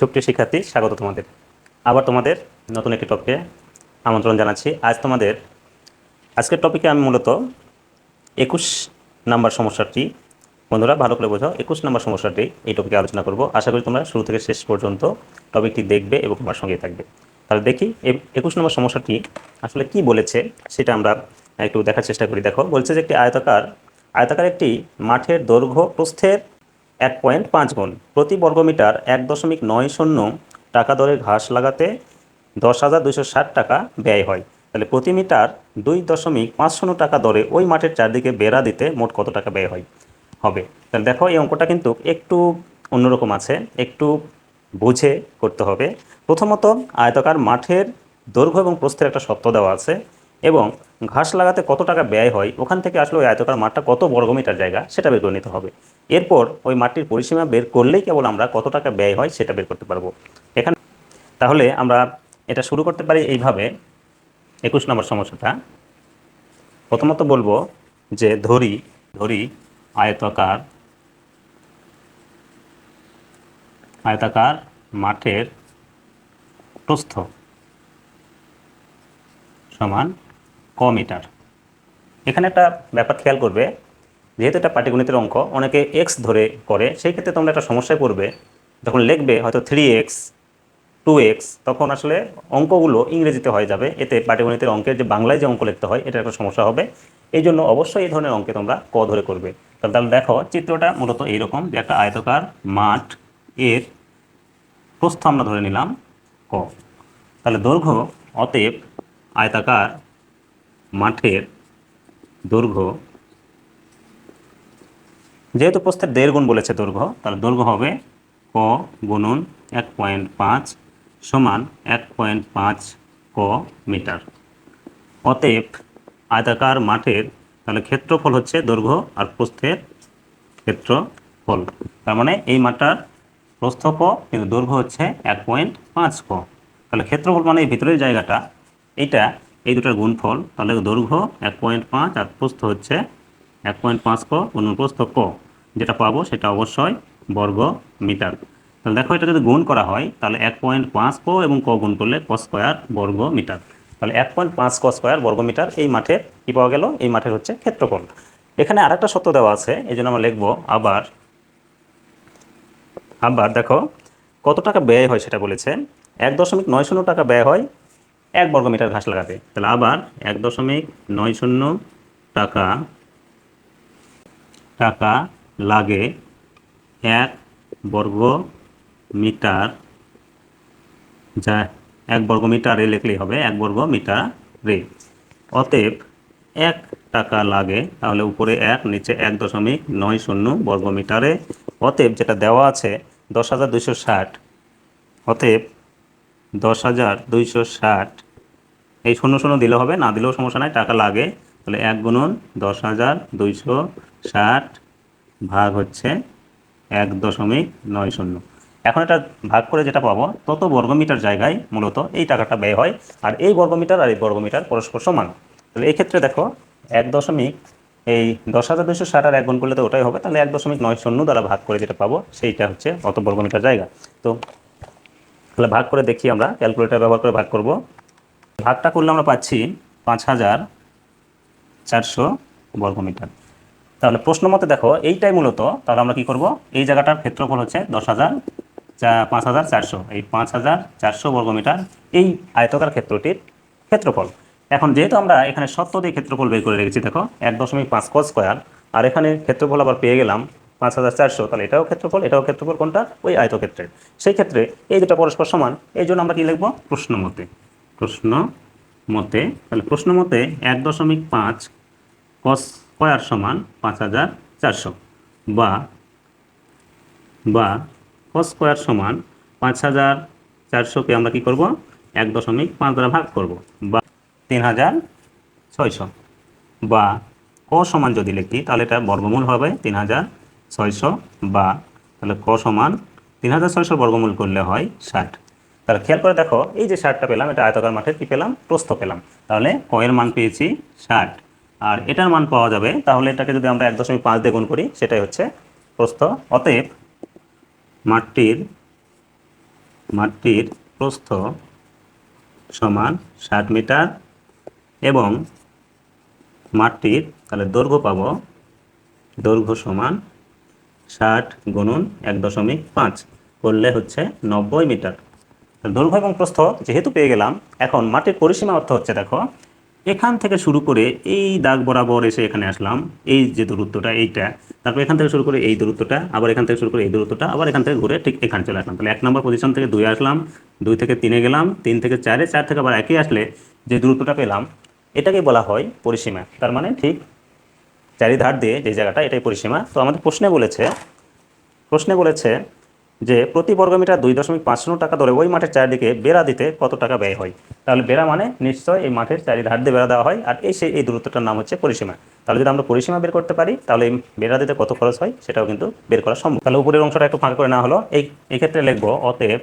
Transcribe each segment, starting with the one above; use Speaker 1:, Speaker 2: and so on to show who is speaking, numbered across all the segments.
Speaker 1: সুপ্রিয় শিক্ষার্থী, স্বাগত তোমাদের। আবার তোমাদের নতুন একটি টপিকে আমন্ত্রণ জানাচ্ছি। আজ তোমাদের, আজকের টপিকে আমি মূলত একুশ নাম্বার সমস্যাটি, বন্ধুরা ভালো করে বোঝাও একুশ নাম্বার সমস্যাটি এই টপিকে আলোচনা করব। আশা করি তোমরা শুরু থেকে শেষ পর্যন্ত টপিকটি দেখবে এবং তোমার সঙ্গে থাকবে। তাহলে দেখি একুশ নম্বর সমস্যাটি আসলে কি বলেছে সেটা আমরা একটু দেখার চেষ্টা করি। দেখো, বলছে যে একটি আয়তাকার আয়তাকার একটি মাঠের দৈর্ঘ্য প্রস্থের এক পয়েন্ট পাঁচ গুণ। প্রতি বর্গমিটার এক দশমিক নয় শূন্য টাকা দরে ঘাস লাগাতে দশ হাজার দুইশো ষাট টাকা ব্যয় হয়। তাহলে প্রতি মিটার দুই দশমিক পাঁচ শূন্য টাকা দরে ওই মাঠের চারদিকে বেড়া দিতে মোট কত টাকা ব্যয় হয়? হবে। তাহলে দেখো এই অঙ্কটা কিন্তু একটু অন্যরকম আছে, একটু বুঝে করতে হবে। প্রথমত আয়তাকার মাঠের দৈর্ঘ্য এবং প্রস্থের একটা সত্য দেওয়া আছে। এবং ঘাস লাগাতে কত টাকা ব্যয় হয়, ওখান থেকে আসলে ওই আয়তকার মাঠটা কত বর্গমিটার জায়গা, সেটা বের করে নিতে হবে। এরপর ওই মাঠটির পরিসীমা বের করলেই কেবল আমরা কত টাকা ব্যয় হয় সেটা বের করতে পারব। এখানে তাহলে আমরা এটা শুরু করতে পারি এইভাবে। একুশ নম্বর সমস্যাটা। প্রথমত বলব যে ধরি ধরি আয়তাকার আয়তাকার মাঠের প্রস্থ সমান ক মিটার। এখানে একটা ব্যাপার খেয়াল করবে, যেহেতু এটা পাটিগণিতের অঙ্ক, অনেকে এক্স ধরে করে, সেই ক্ষেত্রে তোমরা একটা সমস্যায় পড়বে। যখন লিখবে হয়তো থ্রি এক্স টু এক্স তখন আসলে অঙ্কগুলো ইংরেজিতে হয়ে যাবে। এতে পাটিগণিতের অঙ্কের যে বাংলায় যে অঙ্ক লিখতে হয় এটা একটা সমস্যা হবে। এই জন্য অবশ্যই এই ধরনের অঙ্কে তোমরা ক ধরে করবে। তাহলে দেখো, চিত্রটা মূলত এইরকম যে একটা আয়তকার মাঠ এর প্রস্থ আমরা ধরে নিলাম ক। তাহলে দৈর্ঘ্য অতএব আয়তাকার মাঠের দৈর্ঘ্য, যেহেতু প্রস্থের দেড় গুণ বলেছে দৈর্ঘ্য, তাহলে দৈর্ঘ্য হবে ক গুণন এক পয়েন্ট পাঁচ সমান এক পয়েন্ট পাঁচ ক মিটার। অতএব আয়তাকার মাঠের, তাহলে ক্ষেত্রফল হচ্ছে দৈর্ঘ্য আর প্রস্থের ক্ষেত্রফল। তার মানে এই মাঠটার প্রস্থ ক, কিন্তু দৈর্ঘ্য হচ্ছে এক পয়েন্ট পাঁচ ক। তাহলে ক্ষেত্রফল মানে এই ভিতরের জায়গাটা, এইটা এই দুটার গুণফল, তাহলে দৈর্ঘ্য এক পয়েন্ট পাঁচ আর প্রস্থ হচ্ছে এক পয়েন্ট পাঁচ ক গুণন প্রস্থ ক। যেটা পাবো সেটা অবশ্যই বর্গ মিটার। তাহলে দেখো এটা যদি গুণ করা হয়, তাহলে এক পয়েন্ট পাঁচ ক এবং ক গুণ করলে ক স্কোয়ার বর্গ মিটার। তাহলে এক পয়েন্ট পাঁচ ক স্কোয়ার বর্গ মিটার, এই মাঠের কী পাওয়া গেল? এই মাঠের হচ্ছে ক্ষেত্রফল। এখানে আর একটা সত্য দেওয়া আছে, এই জন্য আমরা লিখব আবার আবার দেখো, কত টাকা ব্যয় হয় সেটা বলেছে? এক দশমিক নয় শূন্য টাকা ব্যয় হয় এক বর্গ মিটার ঘাস লাগাতে। তাহলে আবার এক দশমিক নয় শূন্য টাকা টাকা লাগে এক বর্গ মিটার যা এক বর্গ মিটারে লিখলেই হবে এক বর্গ মিটারে অতএব এক টাকা লাগে, তাহলে উপরে এক, নিচে এক দশমিক নয় শূন্য বর্গ মিটারে অতএব যেটা দেওয়া আছে দশ হাজার দুইশো ষাট। অতএব দশ হাজার দুইশো ষাট। এই শূন্য শূন্য দিলে হবে, না দিলেও সমস্যা নাই, টাকা লাগে। তাহলে এক গুণন দশ হাজার দুইশো ষাট ভাগ হচ্ছে এক দশমিক নয় শূন্য। এখন এটা ভাগ করে যেটা পাবো, তত বর্গমিটার জায়গায় মূলত এই টাকাটা ব্যয় হয়, আর এই বর্গমিটার আর এই বর্গমিটার পরস্পর সমান। তাহলে এই ক্ষেত্রে দেখো, এক দশমিক, এই দশ হাজার দুইশো ষাট আর এক গুণ করলে তো ওটাই হবে, তাহলে এক দশমিক নয় শূন্য দ্বারা ভাগ করে যেটা পাবো, সেইটা হচ্ছে অত বর্গমিটার জায়গা। তো তাহলে ভাগ করে দেখি আমরা ক্যালকুলেটার ব্যবহার করে ভাগ করব। ভাগটা করলে আমরা পাচ্ছি পাঁচ হাজার চারশো বর্গমিটার তাহলে প্রশ্ন মতে দেখো, এইটাই মূলত, তাহলে আমরা কি করব? এই জায়গাটার ক্ষেত্রফল হচ্ছে দশ হাজার চা, পাঁচ হাজার চারশো। এই পাঁচ হাজার চারশো বর্গমিটার এই আয়তকার ক্ষেত্রটির ক্ষেত্রফল। এখন যেহেতু আমরা এখানে সত্য দিয়ে ক্ষেত্রফল বের করে রেখেছি, দেখো, এক দশমিক পাঁচ ক স্কোয়ার আর এখানে ক্ষেত্রফল আবার পেয়ে গেলাম পাঁচ হাজার চারশো, তাহলে এটাও ক্ষেত্রফল এটাও ক্ষেত্রফল কোনটা? ওই আয়তক্ষেত্রের। সেই ক্ষেত্রে এই দুটো পরস্পর সমান, এই জন্য আমরা কি লিখব? প্রশ্ন মতে। প্রশ্ন মতে, তাহলে প্রশ্ন মতে এক দশমিক পাঁচ কস স্কোয়ার সমান পাঁচ হাজার চারশো বা বা কস স্কোয়ার সমান পাঁচ হাজার চারশোকে আমরা কি করব? এক দশমিক পাঁচ দ্বারা ভাগ করব বা তিন হাজার ছয়শো বা ক সমান যদি লিখি, তাহলে এটা বর্গমূল হবে তিন হাজার ছয়শো বা তাহলে ক সমান তিন হাজার ছয়শো বর্গমূল করলে হয় ষাট। তাহলে খেয়াল করে দেখো, এই যে ষাটটা পেলাম, এটা আয়তকার মাঠের কি পেলাম? প্রস্থ পেলাম। তাহলে ক এর মান পেয়েছি ষাট। আর এটার মান পাওয়া যাবে, তাহলে এটাকে যদি আমরা এক দশমিক পাঁচ দিয়ে গুণ করি, সেটাই হচ্ছে প্রস্থ। অতএব মাঠটির মাঠটির প্রস্থ সমান ষাট মিটার এবং মাঠটির তাহলে দৈর্ঘ্য পাবো, দৈর্ঘ্য সমান ষাট গুণন এক দশমিক পাঁচ করলে হচ্ছে নব্বই মিটার। দৈর্ঘ্য এবং প্রস্থ যেহেতু পেয়ে গেলাম, এখন মাটির পরিসীমা অর্থ হচ্ছে দেখো, এখান থেকে শুরু করে এই দাগ বরাবর এসে এখানে আসলাম, এই যে দূরত্বটা এইটা, তারপর এখান থেকে শুরু করে এই দূরত্বটা, আবার এখান থেকে শুরু করে এই দূরত্বটা, আবার এখান থেকে ঘুরে ঠিক এখানে চলে আসলাম। তাহলে এক নম্বর পজিশন থেকে দুই আসলাম, দুই থেকে তিনে গেলাম, তিন থেকে চারে, চার থেকে আবার একই আসলে যে দূরত্বটা পেলাম, এটাকে বলা হয় পরিসীমা। তার মানে ঠিক চারিধার দিয়ে যে জায়গাটা, এটাই পরিসীমা। তো আমাদের প্রশ্নে বলেছে প্রশ্নে বলেছে যে প্রতি বর্গমিটার দুই দশমিক পাঁচ শূন্য টাকা ধরে ওই মাঠের চারিদিকে বেড়া দিতে কত টাকা ব্যয় হয়? তাহলে বেড়া মানে নিশ্চয় এই মাঠের চারিধার দিয়ে বেড়া দেওয়া হয়, আর এই সেই, এই দূরত্বটার নাম হচ্ছে পরিসীমা। তাহলে যদি আমরা পরিসীমা বের করতে পারি, তাহলে এই বেড়া দিতে কত খরচ হয়, সেটাও কিন্তু বের করা সম্ভব। তাহলে উপরের অংশটা একটু ফাঁকা করে না হলো। এই এক্ষেত্রে লিখব, অতএব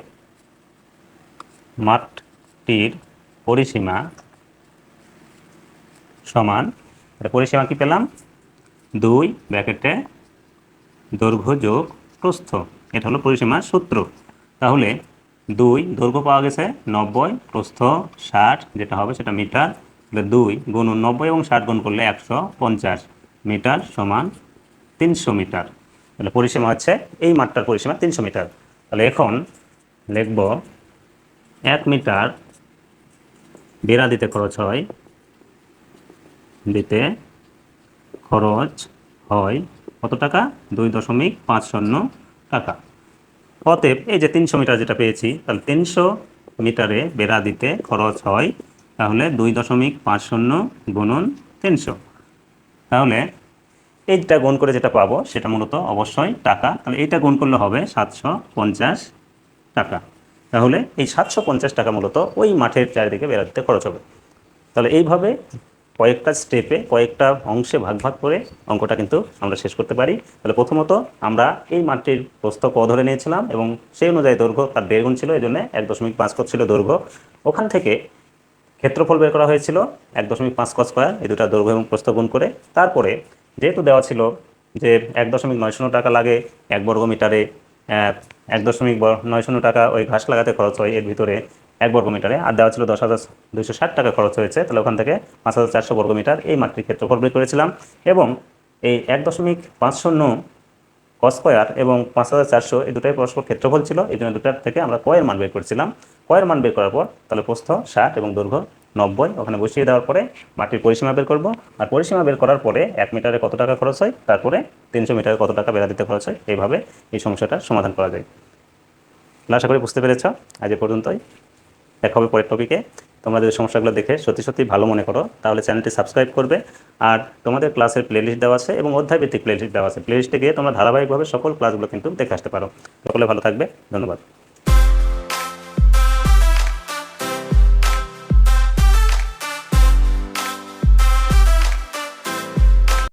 Speaker 1: মাঠটির পরিসীমা সমান পরিসীমা কি পেলাম? দুই, ব্র্যাকেটে দৈর্ঘ্য যোগ প্রস্থ। এটা হলো পরিসীমার সূত্র। তাহলে দুই, দৈর্ঘ্য পাওয়া গেছে নব্বই, প্রস্থ ষাট, যেটা হবে সেটা মিটার। তাহলে দুই গুণন নব্বই এবং ষাট গুণ করলে একশো পঞ্চাশ মিটার সমান তিনশো মিটার। তাহলে পরিসীমা হচ্ছে এই মাঠটার পরিসীমা তিনশো মিটার। তাহলে এখন লিখব এক মিটার বেড়া দিতে খরচ হয় দিতে খরচ হয় কত টাকা? দুই দশমিক পাঁচ শূন্য টাকা। অতএব এই যে তিনশো মিটার যেটা পেয়েছি, তাহলে তিনশো মিটারে বেড়া দিতে খরচ হয়, তাহলে দুই দশমিক পাঁচ শূন্য গুণন তিনশো। তাহলে এইটা গুণ করে যেটা পাবো, সেটা মূলত অবশ্যই টাকা। তাহলে এইটা গুণ করলে হবে সাতশো পঞ্চাশ টাকা। তাহলে এই সাতশো পঞ্চাশ টাকা মূলত ওই মাঠের চারিদিকে বেড়া দিতে খরচ হবে। তাহলে এইভাবে কয়েকটা স্টেপে কয়েকটা অংশে ভাগ ভাগ করে অঙ্কটা কিন্তু আমরা শেষ করতে পারি। তাহলে প্রথমত আমরা এই মাঠটির প্রস্থ ক ধরে নিয়েছিলাম এবং সেই অনুযায়ী দৈর্ঘ্য তার দেড় গুণ ছিল এই জন্য এক দশমিক পাঁচ কত ছিল দৈর্ঘ্য। ওখান থেকে ক্ষেত্রফল বের করা হয়েছিল এক দশমিক পাঁচ কস স্কোয়ার, এই দুটা দৈর্ঘ্য এবং প্রস্থ গুণ করে। তারপরে যেহেতু দেওয়া ছিল যে এক দশমিক নয় শূন্য টাকা লাগে এক বর্গ মিটারে এক দশমিক নয় শূন্য টাকা ওই ঘাস লাগাতে খরচ হয়, এর ভিতরে এক বর্গ মিটারে। আর দেওয়া ছিল দশ হাজার দুইশো ষাট টাকা খরচ হয়েছে। তাহলে ওখান থেকে পাঁচ হাজার চারশো বর্গ মিটার এই মাটির ক্ষেত্রফল বের করেছিলাম। এবং এই এক দশমিক পাঁচ শূন্য কস্কোয়ার এবং পাঁচ হাজার চারশো এই দুটাই পরস্পর ক্ষেত্রফল ছিল। এই জন্য দুটার থেকে আমরা কয়ের মান বের করেছিলাম। কয়ের মান বের করার পর তাহলে প্রস্থ ষাট এবং দৈর্ঘ্য নব্বই। ওখানে বসিয়ে দেওয়ার পরে মাটির পরিসীমা বের করব। আর পরিসীমা বের করার পরে এক মিটারে কত টাকা খরচ হয়? তারপরে তিনশো মিটারে কত টাকা বেড়া দিতে খরচ হয়? এইভাবে এই সমস্যাটার সমাধান করা যায়। আশা করি বুঝতে পেরেছ। আজ এ পর্যন্তই। দেখা হবে পরের টপিকে তোমরা যদি সমস্যাগুলো দেখে সত্যি সত্যি ভালো মনে করো, তাহলে চ্যানেলটি সাবস্ক্রাইব করবে। আর তোমাদের ক্লাসের প্লেলিস্ট দেওয়া আছে এবং অধ্যায়ভিত্তিক প্লেলিস্ট দেওয়া আছে। প্লেলিস্টে গিয়ে তোমরা ধারাবাহিকভাবে সকল ক্লাসগুলো কিন্তু দেখে আসতে পারো। সকলে ভালো থাকবে। ধন্যবাদ।